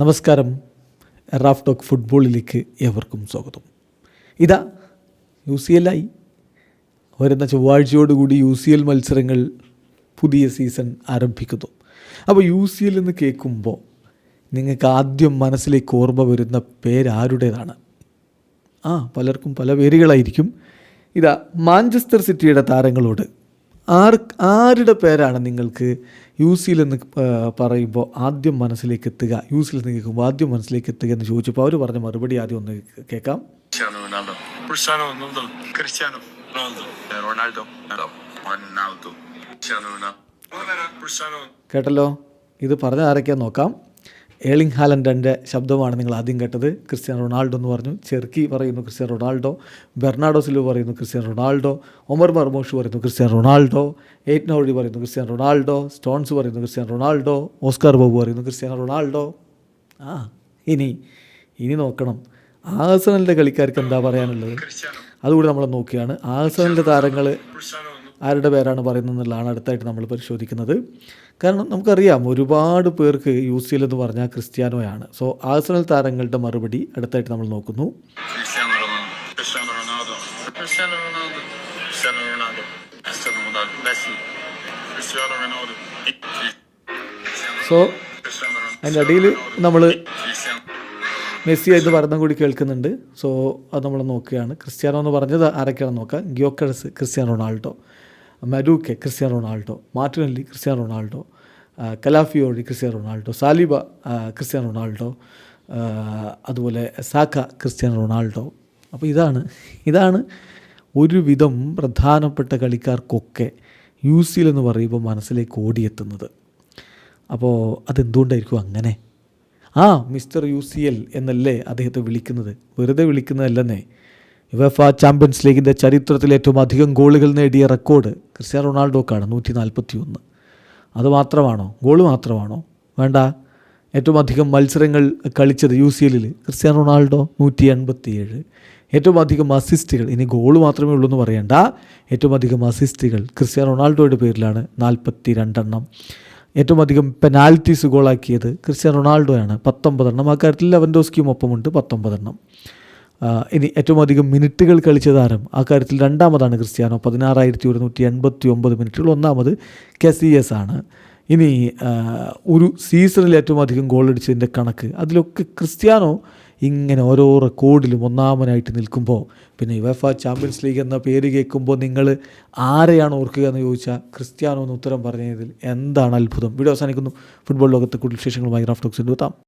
നമസ്കാരം. Raf talk ഫുട്ബോളിലേക്ക് ഏവർക്കും സ്വാഗതം. ഇതാ യു സി എൽ ആയി. വരുന്ന ചൊവ്വാഴ്ചയോടുകൂടി യു സി എൽ മത്സരങ്ങൾ പുതിയ സീസൺ ആരംഭിക്കുന്നു. അപ്പോൾ യു സി എൽ എന്ന് കേൾക്കുമ്പോൾ നിങ്ങൾക്ക് ആദ്യം മനസ്സിലേക്ക് ഓർമ്മ വരുന്ന പേരാരുടേതാണ് ആ പലർക്കും പല പേരുകളായിരിക്കും. ഇതാ മാഞ്ചസ്റ്റർ സിറ്റിയുടെ താരങ്ങളോട് ആർ ആരുടെ പേരാണ് നിങ്ങൾക്ക് യു സിയിൽ എന്ന് പറയുമ്പോൾ ആദ്യം മനസ്സിലേക്ക് എത്തുക യു സിയിൽ നിന്ന് കേൾക്കുമ്പോൾ ആദ്യം മനസ്സിലേക്ക് എത്തുക എന്ന് ചോദിച്ചപ്പോൾ അവർ പറഞ്ഞ മറുപടി ആദ്യം ഒന്ന് കേൾക്കാം Cristiano Ronaldo. Cristiano Ronaldo. Cristiano Ronaldo. Ronaldo. Ronaldo. Cristiano Ronaldo. Cristiano കേട്ടല്ലോ ഇത് പറഞ്ഞ ആരൊക്കെയാ നോക്കാം ഏളിംഗ് ഹാലൻഡന്റെ ശബ്ദമാണ് നിങ്ങൾ ആദ്യം കേട്ടത്. ക്രിസ്ത്യാനോ റൊണാൾഡോ എന്ന് പറഞ്ഞു. ചെർക്കി പറയുന്നു ക്രിസ്ത്യാനോ റൊണാൾഡോ. ബെർണാഡോ സിൽവ പറയുന്നു ക്രിസ്ത്യാനോ റൊണാൾഡോ. ഒമർ മർമോഷ് പറയുന്നു ക്രിസ്ത്യാനോ റൊണാൾഡോ. എയ്റ്റ് നൗഴി പറയുന്നു ക്രിസ്ത്യാനോ റൊണാൾഡോ. സ്റ്റോൺസ് പറയുന്നു ക്രിസ്ത്യാനോ റൊണാൾഡോ. ഓസ്കാർ ബാബു പറയുന്നു ക്രിസ്ത്യാനോ റൊണാൾഡോ. ആ ഇനി ഇനി നോക്കണം. ആസനലിന്റെ കളിക്കാർക്ക് എന്താ പറയാനുള്ളത്? അതുകൂടി നമ്മൾ നോക്കിയാണ്. ആസനലിന്റെ താരങ്ങൾ. ആരുടെ പേരാണ് പറയുന്നത് എന്നുള്ളതാണ് അടുത്തായിട്ട് നമ്മൾ പരിശോധിക്കുന്നത്. കാരണം നമുക്കറിയാം ഒരുപാട് പേർക്ക് യു സി എൽ എന്ന് പറഞ്ഞാൽ ക്രിസ്ത്യാനോയാണ്. സോ ആഴ്സണൽ താരങ്ങളുടെ മറുപടി അടുത്തായിട്ട് നമ്മൾ നോക്കുന്നു. സോ അതിന്റെ അടിയിൽ നമ്മൾ. മെസ്സി എന്ന് പറയുന്ന കൂടി കേൾക്കുന്നുണ്ട്. സോ അത് നമ്മൾ നോക്കുകയാണ്. ക്രിസ്ത്യാനോ എന്ന് പറഞ്ഞത് ആരൊക്കെയാണെന്ന് നോക്കാം. Gyokeres Cristiano Ronaldo. മരൂക്കെ Cristiano Ronaldo Martinelli Cristiano Ronaldo Calafiori Cristiano Ronaldo Saliba Cristiano Ronaldo അതുപോലെ സാക്ക ക്രിസ്ത്യാനോ റൊണാൾഡോ. അപ്പോൾ ഇതാണ് ഇതാണ് ഒരുവിധം പ്രധാനപ്പെട്ട കളിക്കാർക്കൊക്കെ യു സിയിൽ എന്ന് പറയുമ്പോൾ മനസ്സിലേക്ക് ഓടിയെത്തുന്നത്. അപ്പോൾ അതെന്തുകൊണ്ടായിരിക്കും അങ്ങനെ? ആ മിസ്റ്റർ യു സി എൽ എന്നല്ലേ അദ്ദേഹത്തെ വിളിക്കുന്നത്? വെറുതെ വിളിക്കുന്നതല്ലെന്നേ. യുവഫ ചാമ്പ്യൻസ് ലീഗിന്റെ ചരിത്രത്തിൽ ഏറ്റവും അധികം ഗോളുകൾ നേടിയ റെക്കോർഡ് ക്രിസ്ത്യാനോ റൊണാൾഡോക്കാണ് നൂറ്റി നാൽപ്പത്തി ഒന്ന് അത് മാത്രമാണോ? ഗോൾ മാത്രമാണോ? വേണ്ട. ഏറ്റവും അധികം മത്സരങ്ങൾ കളിച്ചത് യു സി എല്ലിൽ ക്രിസ്ത്യാനോ റൊണാൾഡോ നൂറ്റി എൺപത്തി ഏഴ് ഏറ്റവും അധികം അസിസ്റ്റുകൾ ഇനി ഗോൾ മാത്രമേ ഉള്ളൂ എന്ന് പറയണ്ട. ഏറ്റവും അധികം അസിസ്റ്റുകൾ ക്രിസ്ത്യാനോ റൊണാൾഡോയുടെ പേരിലാണ് നാൽപ്പത്തി രണ്ടെണ്ണം ഏറ്റവും അധികം പെനാൽറ്റീസ് ഗോളാക്കിയത് ക്രിസ്ത്യാനോ റൊണാൾഡോയാണ് പത്തൊമ്പതെണ്ണം. ആ കാര്യത്തിൽ ലെവൻഡോസ്കിയും ഒപ്പമുണ്ട് പത്തൊമ്പതെണ്ണം. ഇനി ഏറ്റവും അധികം മിനിറ്റുകൾ കളിച്ച താരം ആ കാര്യത്തിൽ രണ്ടാമതാണ് ക്രിസ്ത്യാനോ. പതിനാറായിരത്തി ഒരുന്നൂറ്റി എൺപത്തി ഒമ്പത് മിനിറ്റുകൾ. ഒന്നാമത് കെസിയസ് ആണ്. ഇനി ഒരു സീസണിൽ ഏറ്റവും അധികം ഗോൾ അടിച്ചതിന്റെ കണക്ക് അതിലൊക്കെ ക്രിസ്ത്യാനോ ഇങ്ങനെ ഓരോ റെക്കോർഡിലും ഒന്നാമനായിട്ട് നിൽക്കുമ്പോൾ പിന്നെ യുവഫ ചാമ്പ്യൻസ് ലീഗ് എന്ന പേര് കേൾക്കുമ്പോൾ നിങ്ങൾ ആരെയാണ് ഓർക്കുക എന്ന് ചോദിച്ചാൽ ക്രിസ്ത്യാനോ എന്ന് ഉത്തരം പറഞ്ഞതിൽ എന്താണ് അത്ഭുതം. വീഡിയോ അവസാനിക്കുന്നു. ഫുട്ബോൾ ലോകത്തെ കൂടുതൽ വിശേഷങ്ങളുമായി റാഫ്റ്റോക്സിന്റെ എത്താം.